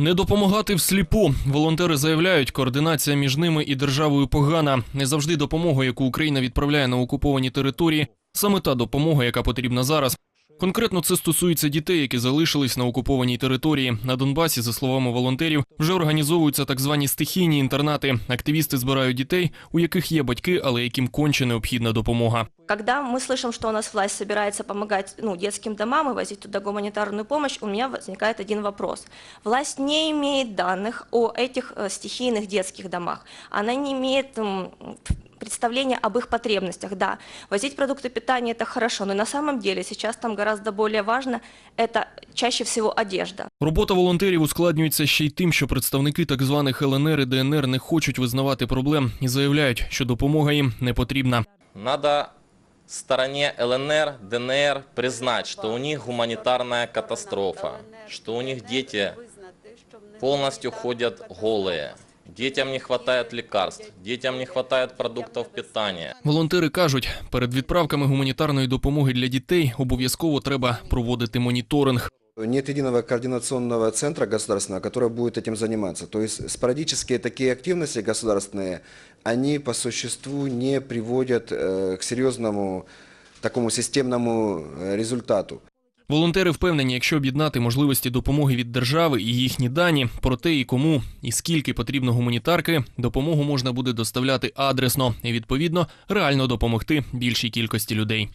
Не допомагати всліпу. Волонтери заявляють, координація між ними і державою погана. Не завжди допомога, яку Україна відправляє на окуповані території, саме та допомога, яка потрібна зараз. Конкретно це стосується дітей, які залишились на окупованій території. На Донбасі, за словами волонтерів, вже організовуються так звані стихійні інтернати. Активісти збирають дітей, у яких є батьки, але яким конче необхідна допомога. Когда мы слышим, что у нас власть собирается помогать ну, детским домам и возить туда гуманитарную помощь, у меня возникает один вопрос. Власть не имеет данных о этих э, стихийных детских домах. Она не имеет м, представления об их потребностях. Да, возить продукты питания – это хорошо, но на самом деле сейчас там гораздо более важно – это чаще всего одежда. Робота волонтерів ускладнюється ще й тим, що представники так званих ЛНР і ДНР не хочуть визнавати проблем і заявляють, що допомога їм не потрібна. Надо стороне ЛНР, ДНР признать, что у них гуманитарная катастрофа, что у них дети полностью ходят голые. Детям не хватает лекарств, детям не хватает продуктов питания. Волонтери кажуть, перед відправками гуманітарної допомоги для дітей обов'язково треба проводити моніторинг. Нет единого координационного центра государственного, который будет этим заниматься. То есть спорадические такие активности государственные, они по существу не приводят э, к серьезному такому системному э, результату. Волонтери впевнені, якщо об'єднати можливості допомоги від держави і їхні дані про те, і кому і скільки потрібно гуманітарки, допомогу можна буде доставляти адресно і відповідно реально допомогти більшій кількості людей.